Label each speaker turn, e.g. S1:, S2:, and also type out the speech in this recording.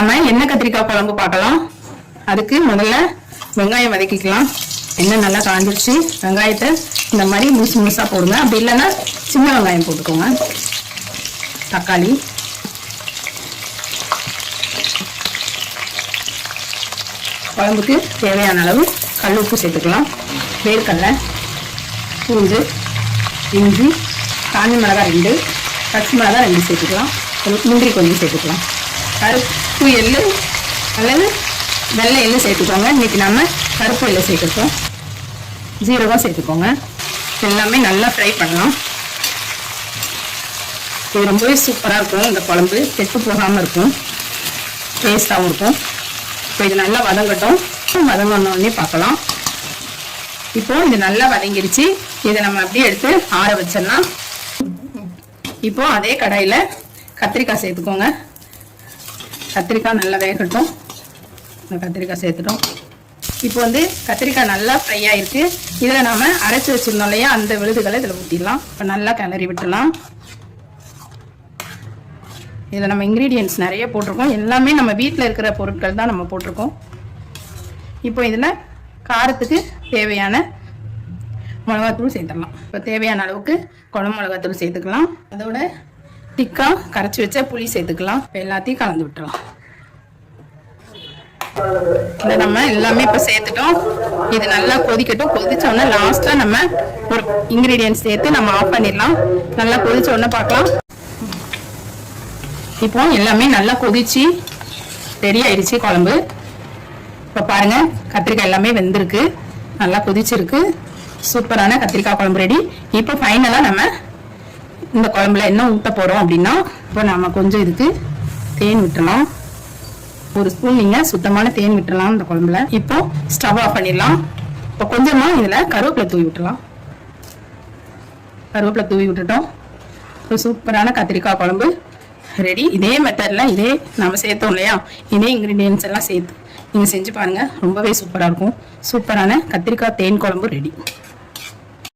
S1: கத்திரிக்காய் குழம்பு பார்க்கலாம்? அதுக்கு முதல்ல வெங்காயம் வதக்கிக்கலாம். எண்ணெய் நல்லா காஞ்சிருச்சு. வெங்காயத்தை இந்த மாதிரி முழுசு முழுசாக போடுங்க. அப்படி இல்லைன்னா சின்ன வெங்காயம் போட்டுக்கோங்க. தக்காளி. குழம்புக்கு தேவையான அளவு கல் உப்பு சேர்த்துக்கலாம். வேர்க்கடலை பூண்டு இஞ்சி காஞ்ச மிளகாய் ரெண்டு பச்சை மிளகாய் ரெண்டு சேர்த்துக்கலாம். ஒரு முந்திரி கொஞ்சம் சேர்த்துக்கலாம். கருப்பு எள்ளு அல்லது வெள்ளை எள்ளு சேர்த்துக்கோங்க. இன்றைக்கி நம்ம கருப்பு எள்ளு சேர்த்துருக்கோம். ஜீரகம் சேர்த்துக்கோங்க. எல்லாமே நல்லா ஃப்ரை பண்ணலாம். இது ரொம்பவே சூப்பராக இருக்கும். இந்த குழம்பு கெட்டு போகாமல் இருக்கும். டேஸ்ட்டாகவும் இருக்கும். இப்போ இது நல்லா வதங்கட்டும். வதங்கின பார்க்கலாம். இப்போது இது நல்லா வதங்கிருச்சு. இதை நம்ம அப்படியே எடுத்து ஆற வச்சிடலாம். இப்போ அதே கடாயில் கத்திரிக்காய் சேர்த்துக்கோங்க. கத்திரிக்காய் நல்லா வேகட்டும். இந்த கத்திரிக்காய் சேர்த்துட்டோம். இப்போ வந்து கத்திரிக்காய் நல்லா ஃப்ரை ஆயிருக்கு. இதில் நாம அரைச்சி வச்சுருந்தோம் இல்லையா? அந்த விழுதுகளை இதில் ஊற்றிடலாம் இப்போ நல்லா கிளறி விட்டுடலாம். இதில் நம்ம இன்க்ரீடியன்ஸ் நிறைய போட்டிருக்கோம். எல்லாமே நம்ம வீட்டில் இருக்கிற பொருட்கள் தான் நம்ம போட்டிருக்கோம். இப்போ இதில் காரத்துக்கு தேவையான மிளகாத்தூள் சேர்த்துடலாம். இப்போ தேவையான அளவுக்கு குழம்பு மிளகாத்தூள் சேர்த்துக்கலாம். அதோட திக்காக கரைச்சி வச்ச புளி சேர்த்துக்கலாம். இப்போ எல்லாத்தையும் கலந்து விட்டுறலாம். இதை நம்ம எல்லாமே இப்போ சேர்த்துட்டோம். இது நல்லா கொதிக்கட்டும். கொதிச்சோடனே லாஸ்ட்டாக நம்ம ஒரு இன்க்ரீடியன்ஸ் சேர்த்து நம்ம ஆஃப் பண்ணிடலாம். நல்லா கொதிச்ச உடனே பார்க்கலாம். இப்போ எல்லாமே நல்லா கொதிச்சு ரெடி ஆயிடுச்சு குழம்பு. இப்போ பாருங்க கத்திரிக்காய் எல்லாமே வெந்திருக்கு. நல்லா கொதிச்சிருக்கு. சூப்பரான கத்திரிக்காய் குழம்பு ரெடி இப்போ ஃபைனலாக நம்ம இந்த குழம்புல என்ன ஊட்ட போகிறோம் அப்படின்னா இப்போ நம்ம கொஞ்சம் இதுக்கு தேன் விட்டலாம் ஒரு ஸ்பூன் நீங்கள் சுத்தமான தேன் விட்டுறலாம் இந்த குழம்புல. இப்போ ஸ்டவ் ஆஃப் பண்ணிடலாம். இப்போ கொஞ்சமாக இதில் கருவேப்பிலை தூவி விட்டுலாம் கருவேப்பிலை தூவி விட்டுட்டோம். இப்போ சூப்பரான கத்திரிக்காய் குழம்பு. ரெடி இதே மெத்தடில் இதே நம்ம சேர்த்தோம் இல்லையா? இதே இன்க்ரீடியன்ஸ் எல்லாம் சேர்த்து நீங்கள் செஞ்சு பாருங்கள் ரொம்பவே சூப்பராக இருக்கும். சூப்பரான கத்திரிக்காய் தேன் குழம்பு ரெடி